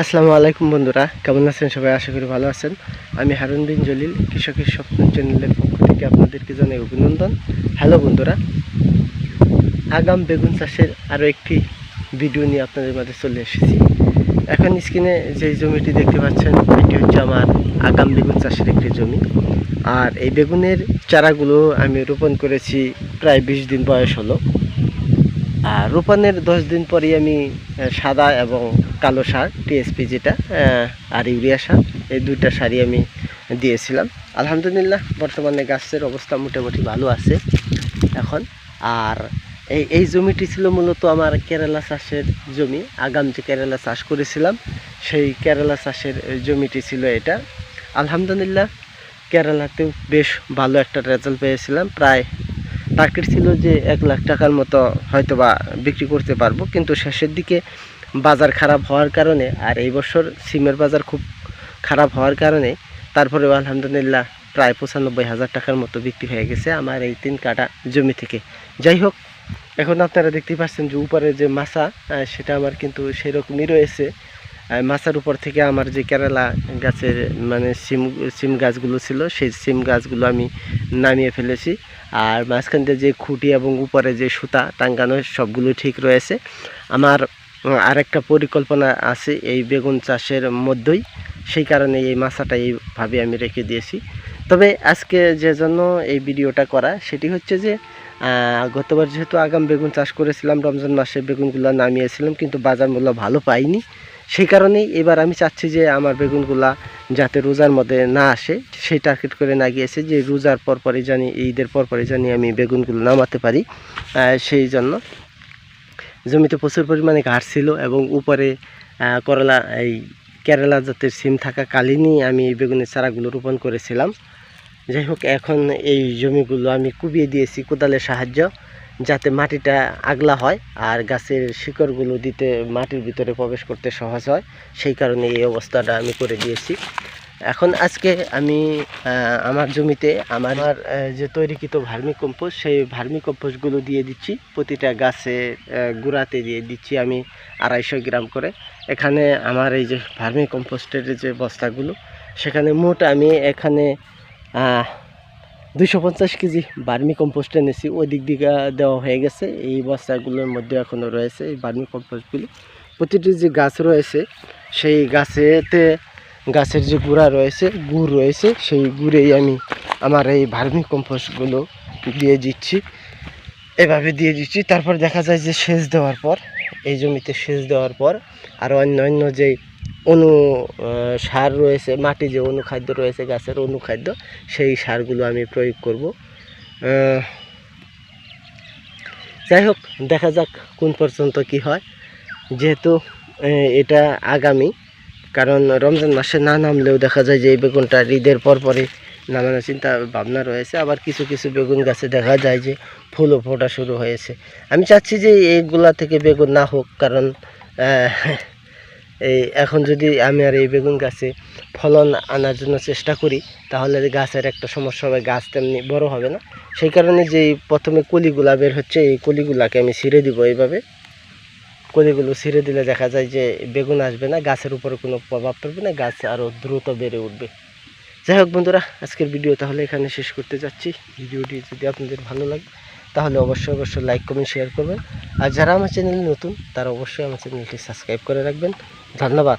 আসসালামু আলাইকুম বন্ধুরা, কেমন আছেন সবাই? আশা করি ভালো আছেন। আমি হারুন বিন জলিল, কৃষকের স্বপ্ন চ্যানেলের পক্ষ থেকে আপনাদেরকে জানাই অভিনন্দন। হ্যালো বন্ধুরা, আগাম বেগুন চাষের আরও একটি ভিডিও নিয়ে আপনাদের মাঝে চলে এসেছি। এখন স্ক্রিনে যে জমিটি দেখতে পাচ্ছেন, এটি হচ্ছে আমার আগাম বেগুন চাষের একটি জমি। আর এই বেগুনের চারাগুলো আমি রোপণ করেছি প্রায় বিশ দিন বয়স হলো। আর রোপণের দশ দিন পরেই আমি সাদা এবং কালো সার টিএসপি যেটা আর ইউরিয়া সার এই দুইটা সারই আমি দিয়েছিলাম। আলহামদুলিল্লাহ, বর্তমানে গাছের অবস্থা মোটামুটি ভালো আছে এখন। আর এই এই জমিটি ছিল মূলত আমার কেরালা চাষের জমি। আগাম যে কেরালা চাষ করেছিলাম, সেই কেরালা চাষের জমিটি ছিল এটা। আলহামদুলিল্লাহ, কেরালাতেও বেশ ভালো একটা রেজাল্ট পেয়েছিলাম। প্রায় টার্গেট ছিল যে এক লাখ টাকার মতো হয়তো বা বিক্রি করতে পারব। কিন্তু শেষের দিকে বাজার খারাপ হওয়ার কারণে আর এই বছর সিমের বাজার খুব খারাপ হওয়ার কারণে তারপরে আলহামদুলিল্লাহ প্রায় পঁচানব্বই হাজার টাকার মতো বিক্রি হয়ে গেছে আমার এই তিন কাটা জমি থেকে। যাই হোক, এখন আপনারা দেখতেই পাচ্ছেন যে উপরে যে মাছা সেটা আমার কিন্তু সেরকমই রয়েছে। মাছার উপর থেকে আমার যে কেরালা গাছের মানে সিম সিম গাছগুলো ছিল, সেই সিম গাছগুলো আমি নামিয়ে ফেলেছি। আর মাঝখান দিয়ে যে খুঁটি এবং উপরে যে সুতা টাঙ্গানো সবগুলো ঠিক রয়েছে। আমার আরেকটা পরিকল্পনা আছে এই বেগুন চাষের মধ্যেই। সেই কারণে এই মাছাটা এইভাবে আমি রেখে দিয়েছি। তবে আজকে যে জন্য এই ভিডিওটা করা, সেটি হচ্ছে যে গতবার যেহেতু আগাম বেগুন চাষ করেছিলাম, রমজান মাসে বেগুনগুলো নামিয়েছিলাম, কিন্তু বাজার মূল্য ভালো পাইনি। সেই কারণেই এবার আমি চাচ্ছি যে আমার বেগুনগুলা যাতে রোজার মধ্যে না আসে, সেই টার্গেট করে না গিয়েছে যে রোজার পরপরই জানি, ঈদের পরপরই জানি আমি বেগুনগুলো নামাতে পারি সেই জন্য। জমিতে প্রচুর পরিমাণে ঘাস ছিল এবং উপরে করলা, এই কেরালা জাতের সিম থাকা কালীনই আমি বেগুনের চারাগুলো রোপণ করেছিলাম। যাই হোক, এখন এই জমিগুলো আমি কুবিয়ে দিয়েছি কোদালের সাহায্য যাতে মাটিটা আগলা হয় আর গাছের শিকড়গুলো দিতে মাটির ভিতরে প্রবেশ করতে সহজ হয়। সেই কারণে এই অবস্থাটা আমি করে দিয়েছি। এখন আজকে আমি আমার জমিতে আমার যে তৈরিকৃত ভার্মি কম্পোস্ট সেই ভার্মি কম্পোস্টগুলো দিয়ে দিচ্ছি। প্রতিটা গাছে গুঁড়াতে দিয়ে দিচ্ছি আমি আড়াইশো গ্রাম করে। এখানে আমার এই যে ভার্মি কম্পোস্টের যে বস্তাগুলো, সেখানে মোট আমি এখানে দুইশো পঞ্চাশ কেজি বার্মি কম্পোস্ট এনেছি। ওই দিক দিকে দেওয়া হয়ে গেছে। এই বস্তাগুলোর মধ্যে এখনও রয়েছে এই বার্মি কম্পোস্টগুলি। প্রতিটি যে গাছ রয়েছে, সেই গাছেতে গাছের যে গুঁড়া রয়েছে, গুড় রয়েছে, সেই গুড়েই আমি আমার এই ভার্মি কম্পোস্টগুলো দিয়ে দিচ্ছি। এভাবে দিয়ে দিচ্ছি। তারপর দেখা যায় যে সেচ দেওয়ার পর, এই জমিতে সেচ দেওয়ার পর, আর অন্য অন্য যে অনু সার রয়েছে, মাটি যে অনুখাদ্য রয়েছে, গাছের অনুখাদ্য, সেই সারগুলো আমি প্রয়োগ করব। যাই হোক, দেখা যাক কোন পর্যন্ত কি হয়। যেহেতু এটা আগামী, কারণ রমজান মাসে না নামলেও দেখা যায় যে এই বেগুনটা ঈদের পরপরই নামানোর চিন্তা ভাবনা রয়েছে। আবার কিছু কিছু বেগুন গাছে দেখা যায় যে ফুলও ফোটা শুরু হয়েছে। আমি চাচ্ছি যে এইগুলা থেকে বেগুন না হোক, কারণ এই, এখন যদি আমি আর এই বেগুন গাছে ফলন আনার জন্য চেষ্টা করি, তাহলে গাছের একটা সমস্যা হবে, গাছ তেমনি বড় হবে না। সেই কারণে যে প্রথমে কলিগুলা বের হচ্ছে, এই কলিগুলাকে আমি ছিঁড়ে দিব এইভাবে। কলিগুলো ছিঁড়ে দিলে দেখা যায় যে বেগুন আসবে না, গাছের উপরে কোনো প্রভাব পড়বে না, গাছ আরও দ্রুত বেড়ে উঠবে। যাই হোক বন্ধুরা, আজকের ভিডিও তাহলে এখানে শেষ করতে যাচ্ছি। ভিডিওটি যদি আপনাদের ভালো লাগে তাহলে অবশ্যই অবশ্যই লাইক কমেন্ট শেয়ার করবেন। আর যারা আমার চ্যানেলে নতুন, তারা অবশ্যই আমার চ্যানেলটি সাবস্ক্রাইব করে রাখবেন। ধন্যবাদ।